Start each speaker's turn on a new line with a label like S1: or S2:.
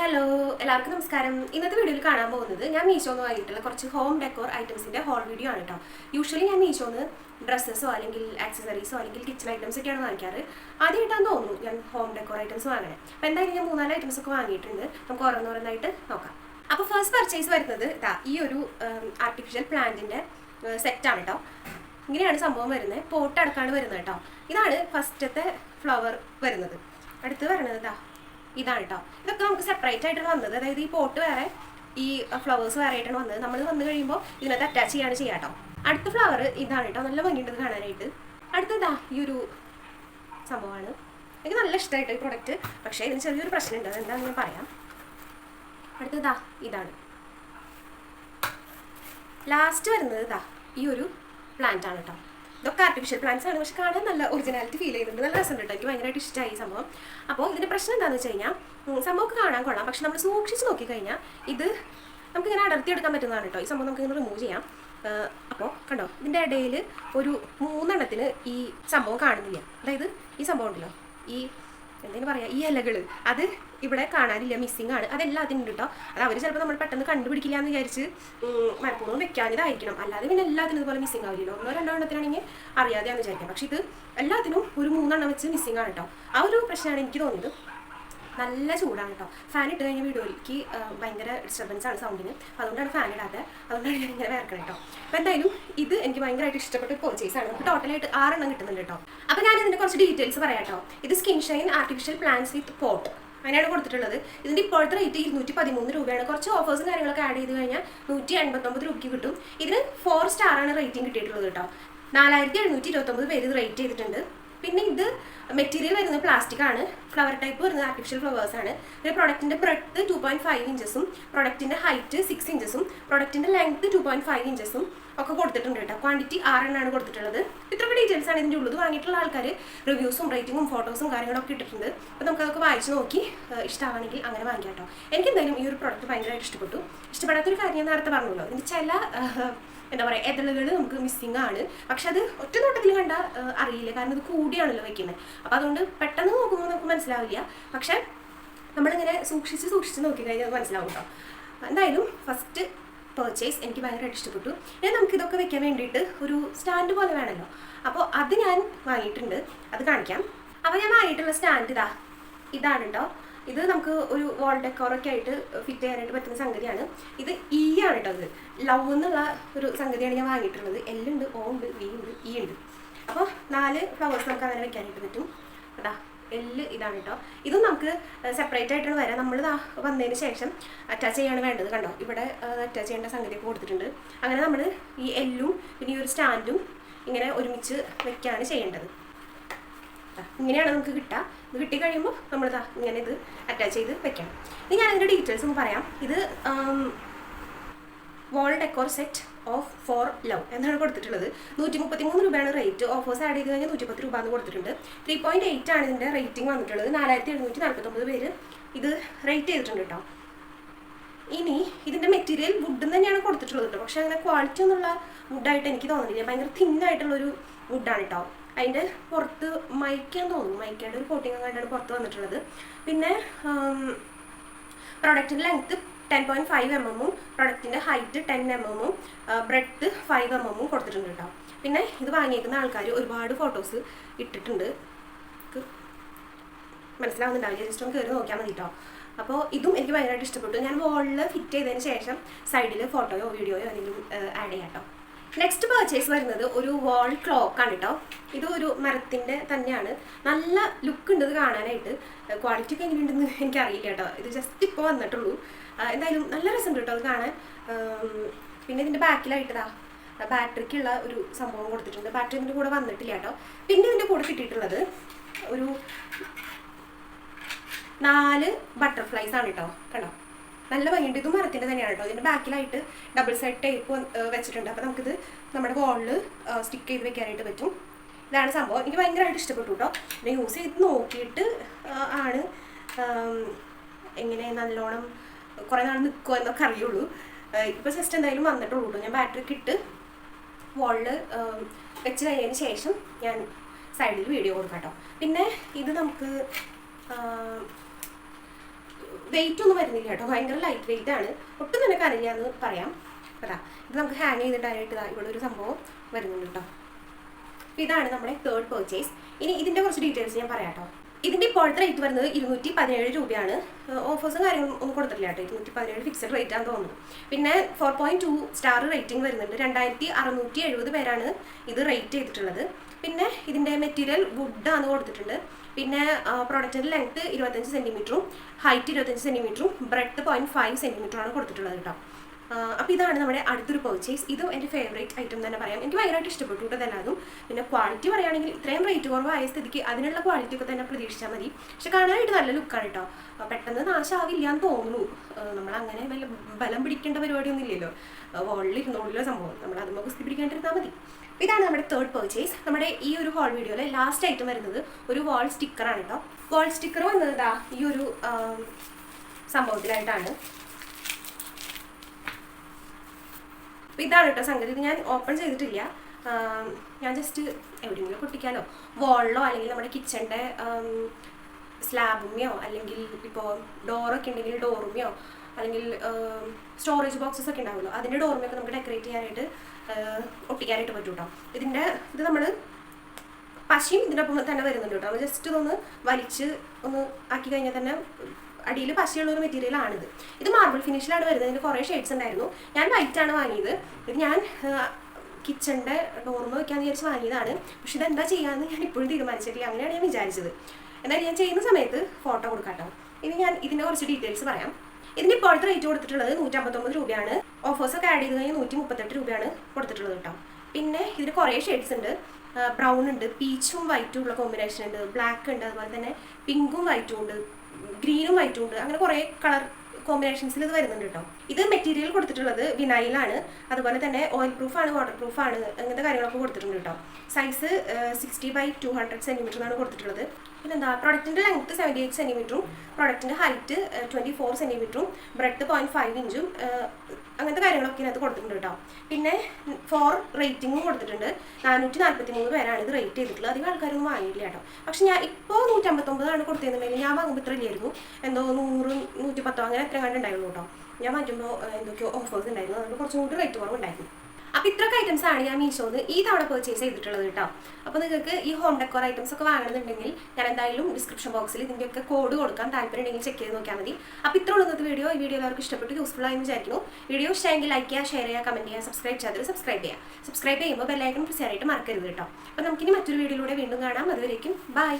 S1: Hello എല്ലാവർക്കും നമസ്കാരം. ഇന്നത്തെ വീഡിയോയിൽ കാണാൻ പോകുന്നത് ഞാൻ മീഷോന്ന് വാങ്ങിയിട്ടുള്ള കുറച്ച് ഹോം ഡെക്കോർ ഐറ്റംസിന്റെ ഹോൾ വീഡിയോ ആണ് കേട്ടോ. യൂഷ്വലി ഞാൻ മീഷോന്ന് ഡ്രസ്സസോ അല്ലെങ്കിൽ ആക്സസറീസോ അല്ലെങ്കിൽ കിച്ചൺ ഐറ്റംസ് ഒക്കെയാണ് വാങ്ങിക്കാറ്. ആദ്യമായിട്ടാന്ന് തോന്നുന്നു ഞാൻ ഹോം ഡെക്കോർ ഐറ്റംസ് വാങ്ങണേ. അപ്പോൾ എന്തായാലും ഞാൻ മൂന്നാൽ ഐറ്റംസ് ഒക്കെ വാങ്ങിയിട്ടുണ്ട്. നമുക്ക് ഓരോന്നോരോന്നായിട്ട് നോക്കാം. അപ്പോൾ ഫസ്റ്റ് പർച്ചേസ് വരുന്നത് ഇതാ ഈ ഒരു ആർട്ടിഫിഷ്യൽ പ്ലാന്റിന്റെ സെറ്റാണ് കേട്ടോ. ഇങ്ങനെയാണ് സംഭവം വരുന്നത്. പോട്ട് അടക്കാണ് വരുന്നത് കേട്ടോ. ഇതാണ് ഫസ്റ്റത്തെ ഫ്ലവർ വരുന്നത്. അടുത്ത് വരണത് ഇതാ ഇതാണ് കേട്ടോ ഇതൊക്കെ നമുക്ക് സെപ്പറേറ്റ് ആയിട്ടാണ് വന്നത്. അതായത് ഈ പോട്ട് വേറെ ഈ ഫ്ലവേഴ്സ് വേറെ ആയിട്ടാണ് വന്നത്. നമ്മൾ വന്നു കഴിയുമ്പോൾ ഇതിനകത്ത് അറ്റാച്ച് ചെയ്യാണ് ചെയ്യാം കേട്ടോ അടുത്ത ഫ്ലവർ ഇതാണ് കേട്ടോ നല്ല ഭംഗിയുണ്ട് കാണാനായിട്ട്. അടുത്തതാ ഈ ഒരു സംഭവമാണ്. എനിക്ക് നല്ല ഇഷ്ടമായിട്ട് ഈ പ്രൊഡക്റ്റ് പക്ഷേ ഇതിന് ചെറിയൊരു പ്രശ്നമുണ്ട്. അതെന്താണെന്ന് ഞാൻ പറയാം. അടുത്തതാ ഇതാണ്. ലാസ്റ്റ് വരുന്നത് ഇതാ ഈ ഒരു പ്ലാന്റ് ആണ് കേട്ടോ ഇതൊക്കെ ആർട്ടിഫിഷ്യൽ പ്ലാന്റ്സ് ആണ്. പക്ഷെ കാണാൻ നല്ല ഒറിജിനാലിറ്റി ഫീൽ ചെയ്യുന്നുണ്ട്. നല്ല രസമുണ്ട് കേട്ടോ. എനിക്ക് ഭയങ്കരമായിട്ട് ഇഷ്ടമായി സംഭവം. അപ്പോൾ ഇതിന്റെ പ്രശ്നം എന്താണെന്ന് വെച്ച് കഴിഞ്ഞാൽ സംഭവമൊക്കെ കാണാൻ കൊള്ളാം. പക്ഷെ നമ്മൾ സൂക്ഷിച്ച് നോക്കിക്കഴിഞ്ഞാൽ ഇത് നമുക്ക് ഇങ്ങനെ അടർത്തി എടുക്കാൻ പറ്റുന്നതാണ് കേട്ടോ. ഈ സംഭവം നമുക്ക് ഇങ്ങനെ റിമൂവ് ചെയ്യാം. അപ്പോൾ കണ്ടോ ഇതിന്റെ ഇടയിൽ ഒരു മൂന്നെണ്ണത്തിന് ഈ സംഭവം കാണുന്നില്ല. അതായത് ഈ സംഭവം ഉണ്ടല്ലോ. ഈ എന്തിനു പറയാ ഈ ഇലകൾ അത് ഇവിടെ കാണാനില്ല മിസ്സിംഗ് ആണ്. അതെല്ലാം ഉണ്ട് കേട്ടോ അത് അവർ ചിലപ്പോൾ നമ്മൾ പെട്ടെന്ന് കണ്ടുപിടിക്കില്ല എന്ന് വിചാരിച്ച് മനഃപൂർവം വെക്കാഞ്ഞതായിരിക്കണം. അല്ലാതെ പിന്നെ എല്ലാത്തിനും ഇതുപോലെ മിസ്സിംഗ് ആവില്ലല്ലോ. ഒന്നോ രണ്ടോ എണ്ണത്തിനാണെങ്കിൽ അറിയാതെയാണെന്ന് വിചാരിക്കാം. പക്ഷേ ഇത് എല്ലാത്തിനും ഒരു മൂന്നെണ്ണം വെച്ച് മിസ്സിംഗ് ആണ് കേട്ടോ ആ ഒരു പ്രശ്നമാണ് എനിക്ക് തോന്നിയത്. നല്ല ചൂടാണ് കേട്ടോ ഫാൻ ഇട്ട് കഴിഞ്ഞ വീഡിയോയിലേക്ക് ഭയങ്കര ഡിസ്റ്റർബൻസ് ആണ് സൗണ്ടിന് അതുകൊണ്ടാണ് ഫാൻ ഇടാത്തത് അതുകൊണ്ടാണ് ഞാൻ ഇങ്ങനെ വേർക്കണം കേട്ടോ അപ്പോൾ എന്തായാലും ഇത് എനിക്ക് ഭയങ്കരമായിട്ട് ഇഷ്ടപ്പെട്ട പർച്ചേസ് ആണ്. നമുക്ക് ടോട്ടലായിട്ട് ആറെണ്ണം കിട്ടുന്നുണ്ട് കേട്ടോ അപ്പോൾ ഞാൻ ഇതിന്റെ കുറച്ച് ഡീറ്റെയിൽസ് പറയാം കേട്ടോ ഇത് skin shine artificial plants with pot അങ്ങനെയാണ് കൊടുത്തിട്ടുള്ളത്. ഇതിന്റെ ഇപ്പോഴത്തെ റേറ്റ് ഇരുന്നൂറ്റി പതിമൂന്ന് രൂപയാണ്. കുറച്ച് ഓഫേഴ്സും കാര്യങ്ങളൊക്കെ ആഡ് ചെയ്ത് കഴിഞ്ഞാൽ നൂറ്റി എൺപത്തൊമ്പത് രൂപയ്ക്ക് കിട്ടും. ഇതിന് ഫോർ സ്റ്റാറാണ് റേറ്റിംഗ് കിട്ടിയിട്ടുള്ളത് കേട്ടോ നാലായിരത്തി എഴുന്നൂറ്റി ഇരുപത്തൊമ്പത് പേര് ഇത് റേറ്റ് ചെയ്തിട്ടുണ്ട്. പിന്നെ ഇത് മെറ്റീരിയൽ വരുന്നത് പ്ലാസ്റ്റിക് ആണ്. ഫ്ലവർ ടൈപ്പ് വരുന്നത് ആർട്ടിഫിഷ്യൽ ഫ്ലവേഴ്സ് ആണ്. പിന്നെ പ്രോഡക്റ്റിന്റെ ബ്രെഡ് ടു പോയിന്റ് ഫൈവ് ഇഞ്ചസും പ്രോഡക്റ്റിന്റെ ഹൈറ്റ് സിക്സ് ഇഞ്ചസും പ്രോഡക്റ്റിന്റെ ലെങ്ത് ടു പോയിന്റ് ഫൈവ് ഇഞ്ചസും ഒക്കെ കൊടുത്തിട്ടുണ്ട് കേട്ടോ. ക്വാണ്ടിറ്റി ആറെണ്ണാണ് കൊടുത്തിട്ടുള്ളത്. ഇത്രയൊക്കെ ഡീറ്റെയിൽസ് ആണ് ഇതിന്റെ ഉള്ളത് വാങ്ങിയിട്ടുള്ള ആൾക്കാർ റിവ്യൂസും റേറ്റിംഗും ഫോട്ടോസും കാര്യങ്ങളൊക്കെ ഇട്ടിട്ടുണ്ട്. അപ്പോൾ നമുക്ക് അതൊക്കെ വായിച്ച് നോക്കി ഇഷ്ടമാണെങ്കിൽ അങ്ങനെ വാങ്ങിക്കാം കേട്ടോ. എനിക്ക് എന്തായാലും ഈ ഒരു പ്രോഡക്റ്റ് ഭയങ്കരമായിട്ട് ഇഷ്ടപ്പെട്ടു. ഇഷ്ടപ്പെടാത്തൊരു കാര്യം ഞാൻ നേരത്തെ പറഞ്ഞല്ലോ. ഇതിന്റെ ചില എന്താ പറയുക എതളുകൾ നമുക്ക് മിസ്സിങ് ആണ്. പക്ഷെ അത് ഒറ്റ നോട്ടത്തിൽ കണ്ടാൽ അറിയില്ല. കാരണം ഇത് കൂടിയാണല്ലോ വെക്കുന്നത് അപ്പോൾ അതുകൊണ്ട് പെട്ടെന്ന് നോക്കുമ്പോൾ നമുക്ക് മനസ്സിലാവില്ല. പക്ഷെ നമ്മളിങ്ങനെ സൂക്ഷിച്ച് സൂക്ഷിച്ച് നോക്കിക്കഴിഞ്ഞാൽ മനസ്സിലാവും കേട്ടോ എന്തായാലും ഫസ്റ്റ് പർച്ചേസ് എനിക്ക് ഭയങ്കരമായിട്ട് ഇഷ്ടപ്പെട്ടു. ഇനി നമുക്ക് ഇതൊക്കെ വെക്കാൻ വേണ്ടിയിട്ട് ഒരു സ്റ്റാൻഡ് പോലെ വേണമല്ലോ അപ്പോൾ അത് ഞാൻ വാങ്ങിയിട്ടുണ്ട്. അത് കാണിക്കാം. അപ്പോൾ ഞാൻ വാങ്ങിയിട്ടുള്ള സ്റ്റാൻഡ് ഇതാ. ഇതാണ് കേട്ടോ ഇത് നമുക്ക് ഒരു വാൾ ഡെക്കോറൊക്കെ ആയിട്ട് ഫിറ്റ് ചെയ്യാനായിട്ട് പറ്റുന്ന സംഗതിയാണ്. ഇത് ഇ ആണ് കേട്ടോ ഇത്. ലവ് എന്നുള്ള ഒരു സംഗതിയാണ് ഞാൻ വാങ്ങിയിട്ടുള്ളത്. എല്ലുണ്ട് ഓ ഉണ്ട് വി ഉണ്ട് ഇ ഉണ്ട്. അപ്പോൾ നാല് ഫ്ലവേഴ്സ് നമുക്ക് അങ്ങനെ വെക്കാനായിട്ട് പറ്റും. അതാ എല്ല് ഇതാണ് കേട്ടോ. ഇതും നമുക്ക് സെപ്പറേറ്റ് ആയിട്ടാണ് വരാം. നമ്മൾ വന്നതിന് ശേഷം അറ്റാച്ച് ചെയ്യാണ് വേണ്ടത് കണ്ടോ? ഇവിടെ അറ്റാച്ച് ചെയ്യേണ്ട സംഗതിയൊക്കെ കൊടുത്തിട്ടുണ്ട്. അങ്ങനെ നമ്മൾ ഈ എല്ലും പിന്നെ ഈ ഒരു സ്റ്റാൻഡും ഇങ്ങനെ ഒരുമിച്ച് വെക്കാണ് ചെയ്യേണ്ടത്. ഇങ്ങനെയാണ് നമുക്ക് കിട്ടുക ഇത് കിട്ടിക്കഴിയുമ്പോൾ നമ്മൾ ഇങ്ങനെ ഇത് അറ്റാച്ച് ചെയ്ത് വെക്കണം. ഇനി ഞാൻ ഇതിന്റെ ഡീറ്റെയിൽസ് ഒന്ന് പറയാം. ഇത് wall decor set of four love എന്നാണ് കൊടുത്തിട്ടുള്ളത്. നൂറ്റി മുപ്പത്തി മൂന്ന് രൂപയാണ് റേറ്റ് ഓഫേഴ്സ് ആഡ് ചെയ്ത് കഴിഞ്ഞാൽ നൂറ്റി പത്ത് രൂപ എന്ന് കൊടുത്തിട്ടുണ്ട്. ത്രീ പോയിന്റ് എയ്റ്റ് ആണ് ഇതിന്റെ റേറ്റിംഗ് വന്നിട്ടുള്ളത്. നാലായിരത്തി എഴുന്നൂറ്റി നാൽപ്പത്തൊമ്പത് പേര് ഇത് റേറ്റ് ചെയ്തിട്ടുണ്ട് കേട്ടോ ഇനി ഇതിന്റെ മെറ്റീരിയൽ വുഡ് തന്നെയാണ് കൊടുത്തിട്ടുള്ളത് കേട്ടോ പക്ഷെ അങ്ങനെ ക്വാളിറ്റി ഒന്നുള്ള വുഡായിട്ട് എനിക്ക് തോന്നുന്നില്ല. ഭയങ്കര തിന്നായിട്ടുള്ളൊരു വുഡാണ് കേട്ടോ അതിന്റെ പുറത്ത് മൈക്കാൻ തോന്നുന്നു. മൈക്കയുടെ ഒരു കോട്ടിങ് കണ്ടാണ് പുറത്ത് വന്നിട്ടുള്ളത്. പിന്നെ പ്രൊഡക്റ്റിന്റെ length ten point five M എമ്മും പ്രൊഡക്റ്റിന്റെ ഹൈറ്റ് ടെൻ എം എമ്മും ബ്രെഡ്ത്ത് ഫൈവ് എം എമ്മും കൊടുത്തിട്ടുണ്ട് കേട്ടോ പിന്നെ ഇത് വാങ്ങിയേക്കുന്ന ആൾക്കാർ ഒരുപാട് ഫോട്ടോസ് ഇട്ടിട്ടുണ്ട്. മനസ്സിലാവുന്നുണ്ടാവില്ല. ജസ്റ്റ് ഒന്ന് കയറി നോക്കിയാൽ മതി കേട്ടോ അപ്പോൾ ഇതും എനിക്ക് ഭയങ്കരമായിട്ട് ഇഷ്ടപ്പെട്ടു. ഞാൻ വോളിൽ ഫിറ്റ് ചെയ്തതിന് ശേഷം സൈഡിൽ ഫോട്ടോയോ വീഡിയോയോ എന്തെങ്കിലും ആഡ് ചെയ്യാം കേട്ടോ നെക്സ്റ്റ് പർച്ചേസ് വരുന്നത് ഒരു വാൾ ക്ലോക്ക് ആണ് കേട്ടോ ഇത് ഒരു മരത്തിന്റെ തന്നെയാണ്. നല്ല ലുക്ക് ഉണ്ട് ഇത് കാണാനായിട്ട് ക്വാളിറ്റി ഒക്കെ എങ്ങനെയുണ്ടെന്ന് എനിക്കറിയില്ല കേട്ടോ ഇത് ജസ്റ്റ് ഇപ്പോൾ വന്നിട്ടുള്ളൂ. എന്തായാലും നല്ല രസമുണ്ട് കേട്ടോ അത് കാണാൻ. പിന്നെ ഇതിന്റെ ബാക്കിലായിട്ടതാ ബാറ്ററിക്കുള്ള ഒരു സംഭവം കൊടുത്തിട്ടുണ്ട്. ബാറ്ററി ഇതിന്റെ കൂടെ വന്നിട്ടില്ല കേട്ടോ. പിന്നെ ഇതിന്റെ കൂടെ കിട്ടിയിട്ടുള്ളത് ഒരു നാല് ബട്ടർഫ്ലൈസ് ആണ് കേട്ടോ കണ്ടോ? നല്ല ഭംഗിയുണ്ട്. ഇതും മരത്തിന്റെ തന്നെയാണ് കേട്ടോ. ഇതിന്റെ ബാക്കിലായിട്ട് ഡബിൾ സൈഡ് ടേപ്പ് വെച്ചിട്ടുണ്ട്. അപ്പോൾ നമുക്കിത് നമ്മുടെ വോളിൽ സ്റ്റിക്ക് ചെയ്ത് വെക്കാനായിട്ട് പറ്റും. ഇതാണ് സംഭവം. എനിക്ക് ഭയങ്കരമായിട്ട് ഇഷ്ടപ്പെട്ടു കേട്ടോ. പിന്നെ യൂസ് ചെയ്ത് നോക്കിയിട്ട് ആണ് എങ്ങനെ നല്ലോണം കുറേ നാൾ നിൽക്കുമോ എന്നൊക്കെ അറിയുള്ളൂ. ഇപ്പോൾ ജസ്റ്റ് എന്തായാലും വന്നിട്ടുള്ളൂ കേട്ടോ ഞാൻ ബാറ്ററി ഇട്ട് വോളിൽ വെച്ച് കഴിഞ്ഞതിന് ശേഷം ഞാൻ സൈഡിൽ വീഡിയോ കൊടുക്കാം കേട്ടോ പിന്നെ ഇത് നമുക്ക് വെയിറ്റ് ഒന്നും വരുന്നില്ല കേട്ടോ ഭയങ്കര ലൈറ്റ് വെയിറ്റ് ആണ്. ഒട്ടും തന്നെ എന്ന് പറയാം. അതാ. ഇത് നമുക്ക് ഹാങ് ചെയ്തിട്ടായിട്ട് ഇവിടെ ഒരു സംഭവം വരുന്നുണ്ട് കേട്ടോ ഇതാണ് നമ്മുടെ തേർഡ് പെർച്ചേസ് ഇനി ഇതിന്റെ കുറച്ച് ഡീറ്റെയിൽസ് ഞാൻ പറയാം കേട്ടോ ഇതിന്റെ ഇപ്പോഴത്തെ റേറ്റ് വരുന്നത് ഇരുന്നൂറ്റി പതിനേഴ് രൂപയാണ് ഓഫേഴ്സും കാര്യങ്ങളും ഒന്നും കൊടുത്തിട്ടില്ല കേട്ടോ. ഇരുന്നൂറ്റി പതിനേഴ് ഫിക്സഡ് റേറ്റ് ആണെന്ന് തോന്നുന്നു. പിന്നെ four point two star rating വരുന്നുണ്ട്. രണ്ടായിരത്തി അറുന്നൂറ്റി എഴുപത് പേരാണ് ഇത് റേറ്റ് ചെയ്തിട്ടുള്ളത്. പിന്നെ ഇതിന്റെ മെറ്റീരിയൽ വുഡാണ് കൊടുത്തിട്ടുണ്ട്. പിന്നെ പ്രോഡക്റ്റിന്റെ ലെങ്ത് ഇരുപത്തഞ്ച് സെന്റിമീറ്ററും ഹൈറ്റ് ഇരുപത്തഞ്ച് സെന്റിമീറ്ററും ബ്രെഡ് പോയിന്റ് ഫൈവ് സെന്റിമീറ്ററാണ് കൊടുത്തിട്ടുള്ളത് കേട്ടോ. അപ്പോൾ ഇതാണ് നമ്മുടെ അടുത്തൊരു പർച്ചേസ് ഇതും എന്റെ ഫേവറേറ്റ് ഐറ്റം തന്നെ പറയാം. എനിക്ക് ഭയങ്കരമായിട്ട് ഇഷ്ടപ്പെട്ടു കേട്ടോ ഇതെല്ലാതും. പിന്നെ ക്വാളിറ്റി പറയുകയാണെങ്കിൽ ഇത്രയും റേറ്റ് കുറവായ സ്ഥിതിക്ക് അതിനുള്ള ക്വാളിറ്റി ഒക്കെ തന്നെ പ്രതീക്ഷിച്ചാൽ മതി. പക്ഷെ കാണാനായിട്ട് നല്ല ലുക്കാണ് കേട്ടോ. പെട്ടെന്ന് നാശാവില്ല എന്ന് തോന്നുന്നു. നമ്മൾ അങ്ങനെ വല്ല ബലം പിടിക്കേണ്ട പരിപാടിയൊന്നും ഇല്ലല്ലോ. വോളിൽ ഇരുന്നോളിലോ സംഭവം. നമ്മൾ അത് കുസ്തി പിടിക്കാണ്ടിരുന്നാൽ മതി. ഇതാണ് നമ്മുടെ തേർഡ് പർച്ചേസ് നമ്മുടെ ഈ ഒരു ഹോൾ വീഡിയോയിലെ ലാസ്റ്റ് ഐറ്റം വരുന്നത് ഒരു വാൾ സ്റ്റിക്കറാണ് കേട്ടോ. വാൾ സ്റ്റിക്കർ വന്നത് ഈ ഒരു സംഭവത്തിലായിട്ടാണ്. അപ്പോൾ ഇതാണ് കേട്ടോ സംഗതി. ഇത് ഞാൻ ഓപ്പൺ ചെയ്തിട്ടില്ല. ഞാൻ ജസ്റ്റ് എവിടെയെങ്കിലും പൊട്ടിക്കാനോ വോളിലോ അല്ലെങ്കിൽ നമ്മുടെ കിച്ചണിന്റെ സ്ലാബുമ്മയോ അല്ലെങ്കിൽ ഇപ്പോൾ ഡോറൊക്കെ ഉണ്ടെങ്കിൽ ഡോറുമ്മയോ അല്ലെങ്കിൽ സ്റ്റോറേജ് ബോക്സസ് ഒക്കെ ഉണ്ടാവുമല്ലോ അതിന്റെ ഡോറുമൊക്കെ നമുക്ക് ഡെക്കറേറ്റ് ചെയ്യാനായിട്ട് ഒട്ടിക്കാനായിട്ട് പറ്റും കേട്ടോ ഇതിന്റെ ഇത് നമ്മൾ പശയും ഇതിനൊപ്പം തന്നെ വരുന്നുണ്ട് കേട്ടോ നമ്മൾ ജസ്റ്റ് ഇതൊന്ന് വലിച്ച് ഒന്ന് ആക്കി കഴിഞ്ഞാൽ തന്നെ അടിയിൽ പശയുള്ള ഒരു മെറ്റീരിയൽ ആണിത്. ഇത് മാർബിൾ ഫിനിഷിലാണ് വരുന്നത്. ഇതിന് കുറേ ഷെയ്ഡ്സ് ഉണ്ടായിരുന്നു. ഞാൻ വൈറ്റ് ആണ് വാങ്ങിയത്. ഇത് ഞാൻ കിച്ചണിന്റെ ഡോർമ വെക്കാൻ വിചാരിച്ച് വാങ്ങിയതാണ്. പക്ഷെ ഇതെന്താ ചെയ്യാമെന്ന് ഞാൻ ഇപ്പോഴും തീരുമാനിച്ചിട്ടില്ല. അങ്ങനെയാണ് ഞാൻ വിചാരിച്ചത്. എന്നാൽ ഞാൻ ചെയ്യുന്ന സമയത്ത് ഫോട്ടോ കൊടുക്കാം ഇനി ഞാൻ ഇതിന്റെ കുറച്ച് ഡീറ്റെയിൽസ് പറയാം. ഇതിന് ഇപ്പോഴത്തെ റേറ്റ് കൊടുത്തിട്ടുള്ളത് നൂറ്റമ്പത്തൊമ്പത് രൂപയാണ്. ഓഫേഴ്സൊക്കെ ആഡ് ചെയ്ത് കഴിഞ്ഞാൽ നൂറ്റി മുപ്പത്തെട്ട് രൂപയാണ് കൊടുത്തിട്ടുള്ളത് കേട്ടോ. പിന്നെ ഇതിന് കുറേ ഷെയ്ഡ്സ് ഉണ്ട്. ബ്രൗൺ ഉണ്ട് പീച്ചും വൈറ്റും ഉള്ള കോമ്പിനേഷൻ ഉണ്ട്. ബ്ലാക്ക് ഉണ്ട് അതുപോലെ തന്നെ പിങ്കും വൈറ്റും ഉണ്ട്. ഗ്രീനും വൈറ്റും ഉണ്ട്. അങ്ങനെ കുറേ കളർ കോമ്പിനേഷൻസിൽ ഇത് വരുന്നുണ്ട് കേട്ടോ ഇത് മെറ്റീരിയൽ കൊടുത്തിട്ടുള്ളത് വിനൈലാണ് അതുപോലെ തന്നെ ഓയിൽ പ്രൂഫാണ് വാട്ടർ പ്രൂഫ് ആണ്. അങ്ങനത്തെ കാര്യങ്ങളൊക്കെ കൊടുത്തിട്ടുണ്ട് കേട്ടോ size sixty by two hundred centimetre ആണ് കൊടുത്തിട്ടുള്ളത്. പിന്നെന്താ പ്രൊഡക്റ്റിന്റെ ലെങ്ത്ത് സെവന്റി എയ്റ്റ് സെന്റിമീറ്ററും പ്രൊഡക്റ്റിന്റെ ഹൈറ്റ് ട്വന്റി ഫോർ സെന്റിമീറ്ററും ബ്രെഡ് പോയിന്റ് ഫൈവ് ഇഞ്ചും അങ്ങനത്തെ കാര്യങ്ങളൊക്കെ ഇതിനകത്ത് കൊടുത്തിട്ടുണ്ട് കേട്ടോ. പിന്നെ ഫോർ റേറ്റിംഗും കൊടുത്തിട്ടുണ്ട്. നാനൂറ്റി നാൽപ്പത്തി മൂന്ന് പേരാണ് ഇത് റേറ്റ് ചെയ്തിട്ടുള്ളത്. അധികം ആൾക്കാരൊന്നും വാങ്ങിയില്ല കേട്ടോ. പക്ഷെ ഞാൻ ഇപ്പോൾ നൂറ്റമ്പത്തൊമ്പതാണ് കൊടുത്തിരുന്നുണ്ടെങ്കിൽ ഞാൻ വാങ്ങുമ്പോൾ ഇത്ര ഇല്ലായിരുന്നു. എന്തോ നൂറ് നൂറ്റി പത്തോ അങ്ങനെ എത്ര കണ്ടുണ്ടായിരുന്നു കേട്ടോ. ഞാൻ വാങ്ങിക്കുമ്പോൾ എന്തൊക്കെയോ ഓഫേഴ്സ് ഉണ്ടായിരുന്നു. അതുകൊണ്ട് കുറച്ചും കൂടി റേറ്റ് കുറവുണ്ടായിരുന്നു. അപ്പോൾ ഇത്രയൊക്കെ ഐറ്റംസ് ആണ് ഞാൻ മീഷോന്ന് ഈ തവണ പർച്ചേസ് ചെയ്തിട്ടുള്ളത് കേട്ടോ. അപ്പോൾ നിങ്ങൾക്ക് ഈ ഹോം ഡെക്കോർ ഐറ്റംസ് ഒക്കെ വാങ്ങണമെന്നുണ്ടെങ്കിൽ ഞാൻ എന്തായാലും ഡിസ്ക്രിപ്ഷൻ ബോക്സിൽ ഇതിന്റെയൊക്കെ കോഡ് കൊടുക്കാൻ താല്പര്യം ഉണ്ടെങ്കിൽ ചെക്ക് ചെയ്ത് നോക്കിയാൽ മതി. അപ്പോൾ ഇത്ര ഉള്ളത് വീഡിയോ ഈ വീഡിയോ എല്ലാവർക്കും ഇഷ്ടപ്പെട്ട് യൂസ്ഫുൾ ആയെന്ന് വിചാരിക്കുന്നു. വീഡിയോ ഇഷ്ടമെങ്കിൽ ലൈക്ക് ചെയ്യുക ഷെയർ ചെയ്യുക കമന്റ് ചെയ്യുക സബ്സ്ക്രൈബ് ചെയ്യാതെ സബ്സ്ക്രൈബ് ചെയ്യുക. സബ്സ്ക്രൈബ് ചെയ്യുമ്പോൾ ബെല്ലൈക്കൺ പ്രസ് ചെയ്യാനായിട്ട് മറക്കരുത് കേട്ടോ. അപ്പോൾ നമുക്കിനി മറ്റൊരു വീഡിയോയിലൂടെ വീണ്ടും കാണാം. അതുവരേക്കും ബൈ